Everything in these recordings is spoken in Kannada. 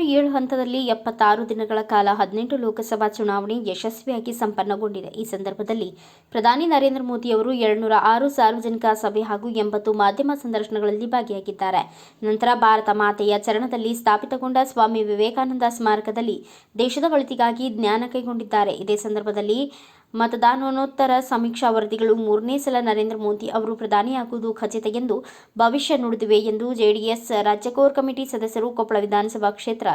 ಏಳು ಹಂತದಲ್ಲಿ ಎಪ್ಪತ್ತಾರು ದಿನಗಳ ಕಾಲ ಹದಿನೆಂಟು ಲೋಕಸಭಾ ಚುನಾವಣೆ ಯಶಸ್ವಿಯಾಗಿ ಸಂಪನ್ನಗೊಂಡಿದೆ. ಈ ಸಂದರ್ಭದಲ್ಲಿ ಪ್ರಧಾನಿ ನರೇಂದ್ರ ಮೋದಿ ಅವರು ಎರಡುನೂರ ಆರು ಸಾರ್ವಜನಿಕ ಸಭೆ ಹಾಗೂ ಎಂಬತ್ತು ಮಾಧ್ಯಮ ಸಂದರ್ಶನಗಳಲ್ಲಿ ಭಾಗಿಯಾಗಿದ್ದಾರೆ. ನಂತರ ಭಾರತ ಮಾತೆಯ ಚರಣದಲ್ಲಿ ಸ್ಥಾಪಿತಗೊಂಡ ಸ್ವಾಮಿ ವಿವೇಕಾನಂದ ಸ್ಮಾರಕದಲ್ಲಿ ದೇಶದ ಒಳಿತಿಗಾಗಿ ಜ್ಞಾನ ಕೈಗೊಂಡಿದ್ದಾರೆ. ಇದೇ ಸಂದರ್ಭದಲ್ಲಿ ಮತದಾನೋತ್ತರ ಸಮೀಕ್ಷಾ ವರದಿಗಳು ಮೂರನೇ ಸಲ ನರೇಂದ್ರ ಮೋದಿ ಅವರು ಪ್ರಧಾನಿಯಾಗುವುದು ಖಚಿತ ಎಂದು ಭವಿಷ್ಯ ನುಡಿದಿವೆ ಎಂದು ಜೆಡಿಎಸ್ ರಾಜ್ಯ ಕೋರ್ ಕಮಿಟಿ ಸದಸ್ಯರು ಕೊಪ್ಪಳ ವಿಧಾನಸಭಾ ಕ್ಷೇತ್ರ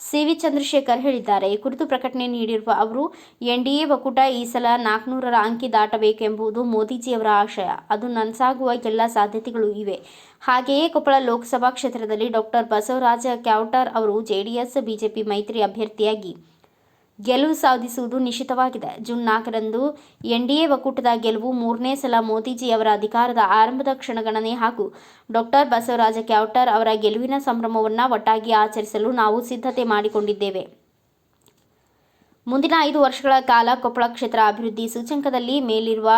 ಸಿವಿ ಚಂದ್ರಶೇಖರ್ ಹೇಳಿದ್ದಾರೆ. ಈ ಕುರಿತು ಪ್ರಕಟಣೆ ನೀಡಿರುವ ಅವರು, ಎನ್ಡಿಎ ಒಕ್ಕೂಟ ಈ ಸಲ ನಾಲ್ಕುನೂರರ ಅಂಕಿ ದಾಟಬೇಕೆಂಬುದು ಮೋದಿಜಿಯವರ ಆಶಯ. ಅದು ನನಸಾಗುವ ಎಲ್ಲ ಸಾಧ್ಯತೆಗಳು ಇವೆ. ಹಾಗೆಯೇ ಕೊಪ್ಪಳ ಲೋಕಸಭಾ ಕ್ಷೇತ್ರದಲ್ಲಿ ಡಾಕ್ಟರ್ ಬಸವರಾಜ ಕ್ಯಾವಟರ್ ಅವರು ಜೆಡಿಎಸ್, ಬಿಜೆಪಿ ಮೈತ್ರಿ ಅಭ್ಯರ್ಥಿಯಾಗಿ ಗೆಲುವು ಸಾಧಿಸುವುದು ನಿಶ್ಚಿತವಾಗಿದೆ. ಜೂನ್ ನಾಲ್ಕರಂದು ಎನ್ಡಿಎ ಒಕ್ಕೂಟದ ಗೆಲುವು ಮೂರನೇ ಸಲ ಮೋದಿಜಿ ಅವರ ಅಧಿಕಾರದ ಆರಂಭದ ಕ್ಷಣಗಣನೆ ಹಾಗೂ ಡಾಕ್ಟರ್ ಬಸವರಾಜ ಕ್ಯಾವ್ಟರ್ ಅವರ ಗೆಲುವಿನ ಸಂಭ್ರಮವನ್ನು ಒಟ್ಟಾಗಿ ಆಚರಿಸಲು ನಾವು ಸಿದ್ಧತೆ ಮಾಡಿಕೊಂಡಿದ್ದೇವೆ. ಮುಂದಿನ ಐದು ವರ್ಷಗಳ ಕಾಲ ಕೊಪ್ಪಳ ಕ್ಷೇತ್ರ ಅಭಿವೃದ್ಧಿ ಸೂಚ್ಯಂಕದಲ್ಲಿ ಮೇಲಿರುವ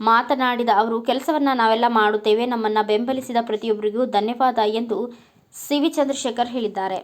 ಮಾತನಾಡಿದ ಅವರು, ಕೆಲಸವನ್ನು ನಾವೆಲ್ಲ ಮಾಡುತ್ತೇವೆ, ನಮ್ಮನ್ನು ಬೆಂಬಲಿಸಿದ ಪ್ರತಿಯೊಬ್ಬರಿಗೂ ಧನ್ಯವಾದ ಎಂದು ಸಿವಿ ಚಂದ್ರಶೇಖರ್ ಹೇಳಿದ್ದಾರೆ.